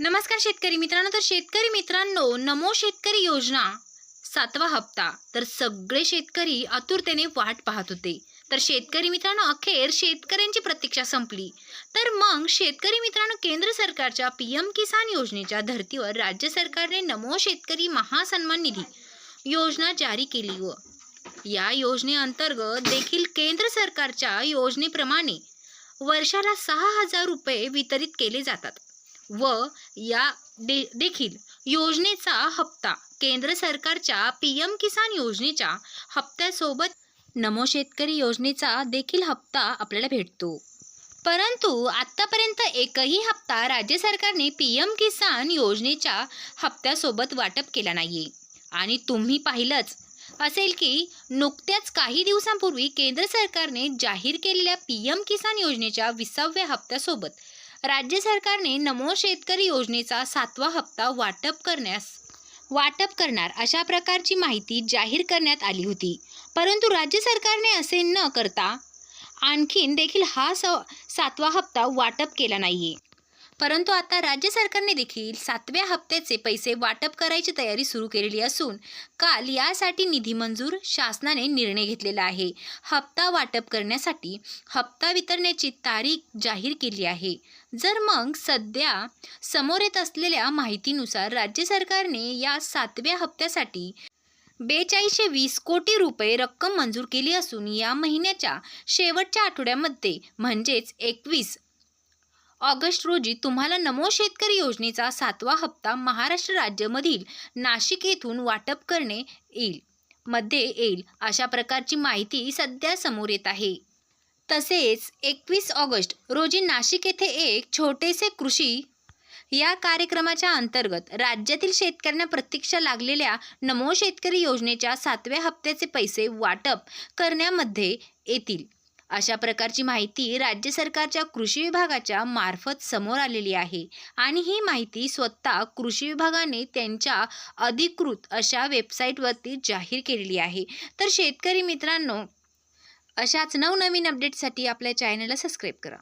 नमस्कार शेतकरी मित्रांनो तर शेतकरी मित्रांनो नमो शेतकरी योजना सातवा हप्ता. तर सगळे शेतकरी आतुरतेने वाट पाहत होते. तर शेतकरी मित्रांनो अखेर शेतकऱ्यांची प्रतीक्षा संपली. तर मग शेतकरी मित्रांनो केंद्र सरकारच्या पी एम किसान योजनेच्या धर्तीवर राज्य सरकारने नमो शेतकरी महासन्मान निधी योजना जारी केली व या योजनेअंतर्गत देखील केंद्र सरकारच्या योजनेप्रमाणे वर्षाला सहा हजार रुपये वितरित केले जातात. व या दे देखील योजनेचा हप्ता केंद्र सरकारच्या पी एम किसान योजनेच्या हप्त्यासोबत नमो शेतकरी योजनेचा देखील हप्ता आपल्याला भेटतो. परंतु आत्तापर्यंत एकही हप्ता राज्य सरकारने पी एम किसान योजनेच्या हप्त्यासोबत वाटप केला नाही आणि तुम्ही पाहिलंच असेल की नुकत्याच काही दिवसांपूर्वी केंद्र सरकारने जाहीर केलेल्या पी एम किसान योजनेच्या विसाव्या हप्त्यासोबत राज्य सरकारने नमो शेतकरी योजनेचा सातवा हप्ता वाटप करण्यास वाटप करणार अशा प्रकारची माहिती जाहीर करण्यात आली होती. परंतु राज्य सरकारने असे न करता आणखीन देखील हा स सातवा हप्ता वाटप केला नाहीये. परंतु आता राज्य सरकारने देखील सातव्या हप्त्याचे पैसे वाटप करायची तयारी सुरू केलेली असून काल यासाठी निधी मंजूर शासनाने निर्णय घेतलेला आहे. हप्ता वाटप करण्यासाठी हप्ता वितरण्याची तारीख जाहीर केली आहे. जर मग सध्या समोर येत असलेल्या माहितीनुसार राज्य सरकारने या सातव्या हप्त्यासाठी बेचाळीसशे वीस कोटी रुपये रक्कम मंजूर केली असून या महिन्याच्या शेवटच्या आठवड्यामध्ये म्हणजेच एकवीस ऑगस्ट रोजी तुम्हाला नमो शेतकरी योजनेचा सातवा हप्ता महाराष्ट्र राज्यामधील नाशिक येथून वाटप करणे येईल. मध्ये येईल अशा प्रकारची माहिती सध्या समोर येत आहे. तसेच एकवीस ऑगस्ट रोजी नाशिक येथे एक छोटेसे कृषी या कार्यक्रमाच्या अंतर्गत राज्यातील शेतकऱ्यांना प्रतीक्षा लागलेल्या नमो शेतकरी योजनेच्या सातव्या हप्त्याचे पैसे वाटप करण्यामध्ये येतील. अशा प्रकारची माहिती राज्य सरकारच्या कृषी विभागाच्या मार्फत समोर आलेली आहे. आणि ही माहिती स्वतः कृषी विभागाने त्यांच्या अधिकृत अशा वेबसाईटवरती जाहीर केलेली आहे. तर शेतकरी मित्रांनो अशाच नवनवीन अपडेटसाठी आपल्या चॅनलला सबस्क्राईब करा.